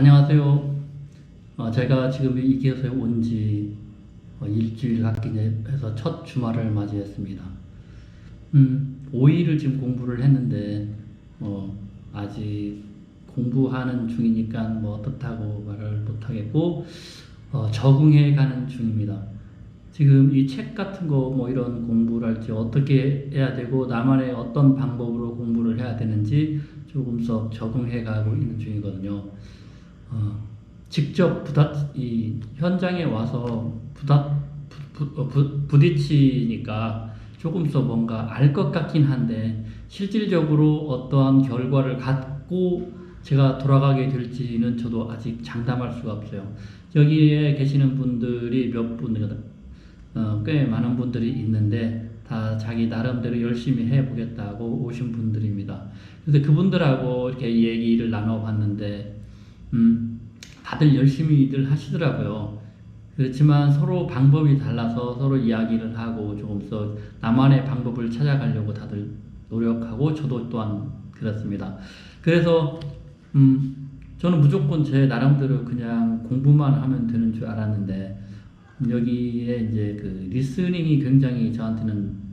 안녕하세요. 어, 제가 지금 이 기업에 온 지 일주일 갔기 해서 첫 주말을 맞이했습니다. 음, 5일을 지금 공부를 했는데, 어, 아직 공부하는 중이니까 뭐 어떻다고 말을 못하겠고, 어, 적응해 가는 중입니다. 지금 이 책 같은 거 뭐 이런 공부를 할지 어떻게 해야 되고, 나만의 어떤 방법으로 공부를 해야 되는지 조금씩 적응해 가고 있는 중이거든요. 어, 직접 부딪 이 현장에 와서 부딪 부, 부, 어, 부, 부딪히니까 조금 더 뭔가 알 것 같긴 한데 실질적으로 어떠한 결과를 갖고 제가 돌아가게 될지는 저도 아직 장담할 수가 없어요. 여기에 계시는 분들이 몇 분, 어, 꽤 많은 분들이 있는데 다 자기 나름대로 열심히 해보겠다고 오신 분들입니다. 그래서 그분들하고 이렇게 얘기를 나눠봤는데, 음, 다들 열심히들 하시더라고요. 그렇지만 서로 방법이 달라서 서로 이야기를 하고 조금 더 나만의 방법을 찾아가려고 다들 노력하고 저도 또한 그렇습니다. 그래서 음, 저는 무조건 제 나름대로 그냥 공부만 하면 되는 줄 알았는데 여기에 이제 그 리스닝이 굉장히 저한테는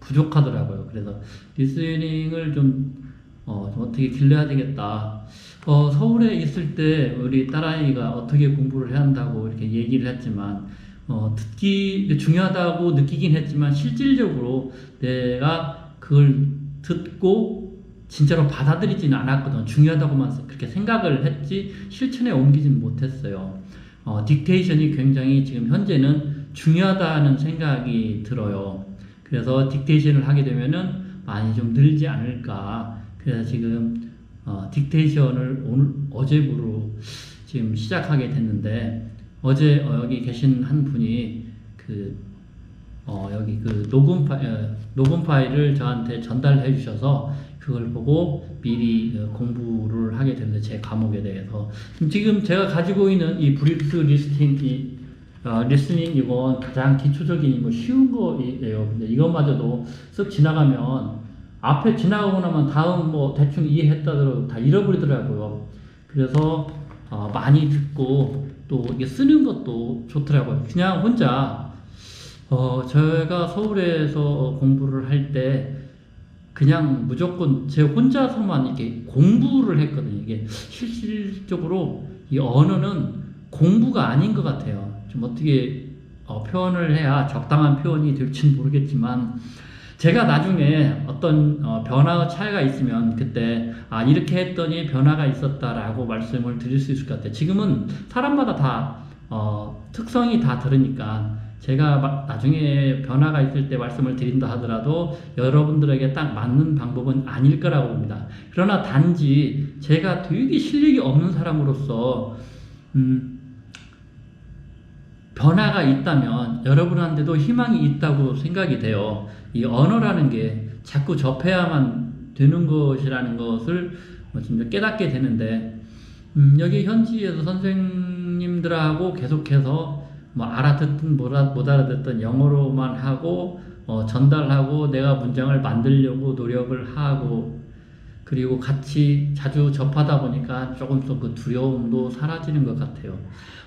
부족하더라고요. 그래서 리스닝을 좀, 어, 좀 어떻게 길러야 되겠다. 어, 서울에 있을 때 우리 딸아이가 어떻게 공부를 해야 한다고 이렇게 얘기를 했지만, 어, 듣기 중요하다고 느끼긴 했지만 실질적으로 내가 그걸 듣고 진짜로 받아들이지는 않았거든. 중요하다고만 그렇게 생각을 했지 실천에 옮기진 못했어요. 어, 딕테이션이 굉장히 지금 현재는 중요하다는 생각이 들어요. 그래서 딕테이션을 하게 되면은 많이 좀 늘지 않을까. 그래서 지금 어, 딕테이션을 오늘 어제부로 지금 시작하게 됐는데 어제 어, 여기 계신 한 분이 그 어, 여기 그 녹음 파일, 어, 녹음 파일을 저한테 전달해 주셔서 그걸 보고 미리 어, 공부를 하게 됐는데 제 과목에 대해서 지금 제가 가지고 있는 이 브리프 리스팅 이 어, 리스닝 이건 가장 기초적인 뭐 쉬운 거예요. 근데 이것마저도 쓱 지나가면 앞에 지나가고 나면 다음 뭐 대충 이해했다더라도 다 잃어버리더라고요. 그래서 어, 많이 듣고 또 이게 쓰는 것도 좋더라고요. 그냥 혼자 어, 제가 서울에서 공부를 할 때 그냥 무조건 제 혼자서만 이렇게 공부를 했거든요. 이게 실질적으로 이 언어는 공부가 아닌 것 같아요. 좀 어떻게 어, 표현을 해야 적당한 표현이 될지는 모르겠지만 제가 나중에 어떤 어, 변화 차이가 있으면 그때 아 이렇게 했더니 변화가 있었다라고 말씀을 드릴 수 있을 것 같아요. 지금은 사람마다 다 어, 특성이 다 다르니까 제가 마- 나중에 변화가 있을 때 말씀을 드린다 하더라도 여러분들에게 딱 맞는 방법은 아닐 거라고 봅니다. 그러나 단지 제가 되게 실력이 없는 사람으로서 음, 변화가 있다면 여러분한테도 희망이 있다고 생각이 돼요. 이 언어라는 게 자꾸 접해야만 되는 것이라는 것을 뭐 진짜 깨닫게 되는데 음, 여기 현지에서 선생님들하고 계속해서 뭐 알아듣든 못, 알아- 못 알아듣든 영어로만 하고 어, 전달하고 내가 문장을 만들려고 노력을 하고 그리고 같이 자주 접하다 보니까 조금 더그 두려움도 사라지는 것 같아요.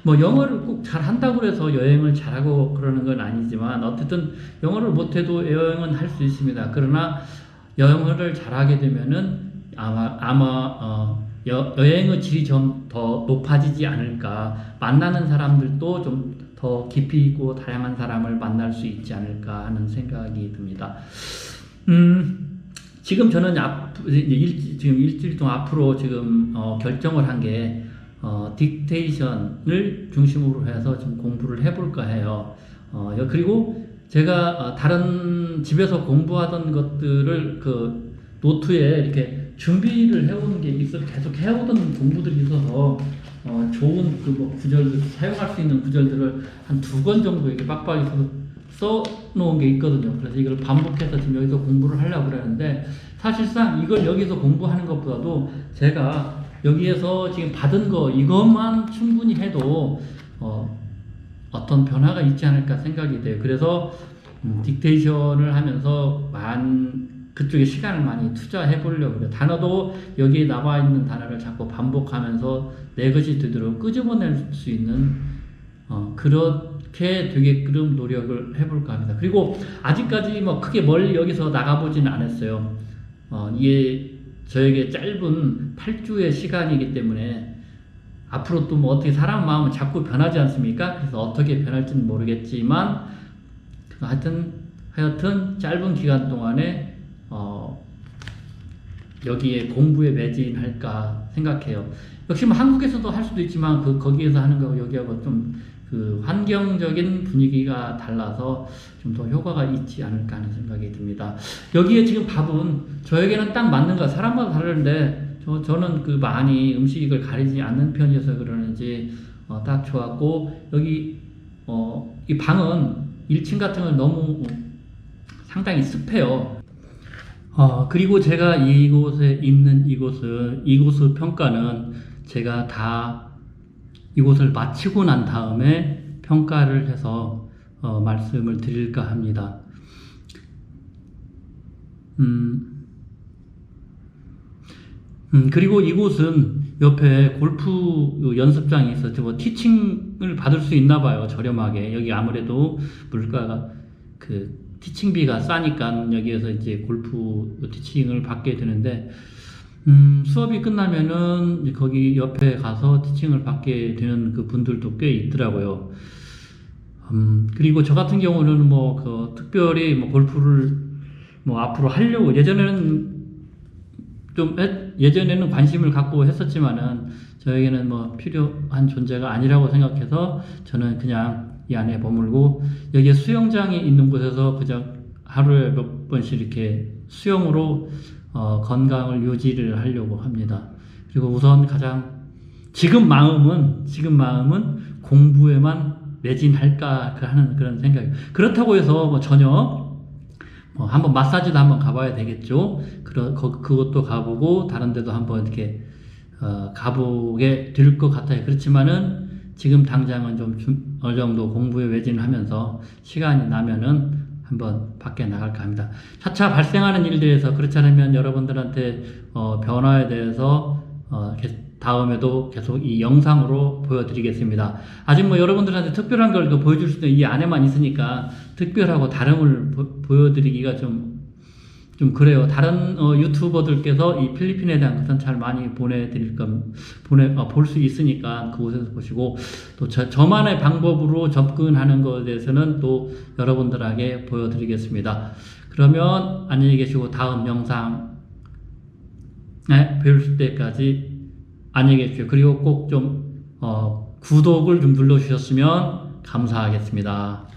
뭐 영어를 꼭 잘한다고 해서 여행을 잘하고 그러는 건 아니지만 어쨌든 영어를 못해도 여행은 할 수 있습니다. 그러나 영어를 잘하게 되면은 아마 아마 어, 여, 여행의 질이 좀 더 높아지지 않을까 만나는 사람들도 좀 더 깊이 있고 다양한 사람을 만날 수 있지 않을까 하는 생각이 듭니다. 음, 지금 저는 앞, 일, 지금 일주일 동안 앞으로 지금 어, 결정을 한게 어, 딕테이션을 중심으로 해서 좀 공부를 해볼까 해요. 어, 여- 그리고 제가 어, 다른 집에서 공부하던 것들을 그 노트에 이렇게 준비를 해오는 게 있어 계속 해오던 공부들이 있어서 어, 좋은 그 뭐 구절들 사용할 수 있는 구절들을 한 두 권 정도 이렇게 빡빡이 써 놓은 게 있거든요. 그래서 이걸 반복해서 지금 여기서 공부를 하려고 그러는데 사실상 이걸 여기서 공부하는 것보다도 제가 여기에서 지금 받은 거 이것만 충분히 해도 어, 어떤 변화가 있지 않을까 생각이 돼요. 그래서 음, 딕테이션을 하면서 만 그쪽에 시간을 많이 투자해 보려고 그래요. 단어도 여기에 나와 있는 단어를 자꾸 반복하면서 내 것이 되도록 끄집어낼 수 있는 어, 그 렇게 되게끔 노력을 해볼까 합니다. 그리고 아직까지 뭐 크게 멀리 여기서 나가보지는 않았어요. 어, 이게 저에게 짧은 8주의 시간이기 때문에 앞으로 또 뭐 어떻게 사람 마음은 자꾸 변하지 않습니까? 그래서 어떻게 변할지는 모르겠지만 하여튼 하여튼 짧은 기간 동안에 어, 여기에 공부에 매진할까 생각해요. 역시 뭐 한국에서도 할 수도 있지만 그 거기에서 하는 거하고 여기하고 좀 그 환경적인 분위기가 달라서 좀 더 효과가 있지 않을까 하는 생각이 듭니다. 여기에 지금 밥은 저에게는 딱 맞는 거 사람마다 다르는데 저, 저는 그 많이 음식을 가리지 않는 편이어서 그러는지 어, 딱 좋았고 여기 어, 이 방은 1층 같은 건 너무 상당히 습해요. 어, 그리고 제가 이곳에 있는 이곳을, 이곳의 평가는 제가 다 이곳을 마치고 난 다음에 평가를 해서 어, 말씀을 드릴까 합니다. 음, 음, 그리고 이곳은 옆에 골프 연습장이 있어서 뭐 티칭을 받을 수 있나 봐요. 저렴하게. 여기 아무래도 물가가 그 티칭비가 싸니까 여기에서 이제 골프 티칭을 받게 되는데 음, 수업이 끝나면은 거기 옆에 가서 티칭을 받게 되는 그 분들도 꽤 있더라고요. 음, 그리고 저 같은 경우는 뭐 그 특별히 뭐 골프를 뭐 앞으로 하려고 예전에는 좀 했- 예전에는 관심을 갖고 했었지만은 저에게는 뭐 필요한 존재가 아니라고 생각해서 저는 그냥 이 안에 머물고 여기에 수영장이 있는 곳에서 그냥 하루에 몇 번씩 이렇게 수영으로 어, 건강을 유지를 하려고 합니다. 그리고 우선 가장 지금 마음은 지금 마음은 공부에만 매진할까 그 하는 그런 생각. 그렇다고 해서 뭐 전혀 뭐 한번 마사지도 한번 가봐야 되겠죠. 그러, 거, 그것도 가보고 다른 데도 한번 이렇게 어, 가보게 될 것 같아요. 그렇지만은 지금 당장은 좀 주- 어느 정도 공부에 매진하면서 시간이 나면은 한번 밖에 나갈까 합니다. 차차 발생하는 일들에서 그렇지 않으면 여러분들한테 어, 변화에 대해서 어, 게- 다음에도 계속 이 영상으로 보여드리겠습니다. 아직 뭐 여러분들한테 특별한 걸그 보여줄 수도 이 안에만 있으니까 특별하고 다름을 보, 여드리기가 좀, 좀 그래요. 다른 어, 유튜버들께서 이 필리핀에 대한 것은 잘 많이 보내드릴 건, 보내, 어, 볼수 있으니까 그곳에서 보시고 또 저, 저만의 방법으로 접근하는 것에 대해서는 또 여러분들에게 보여드리겠습니다. 그러면 안녕히 계시고 다음 영상 네, 뵐 때까지 안녕히 계십시오. 그리고 꼭 좀, 어, 구독을 좀 눌러주셨으면 감사하겠습니다.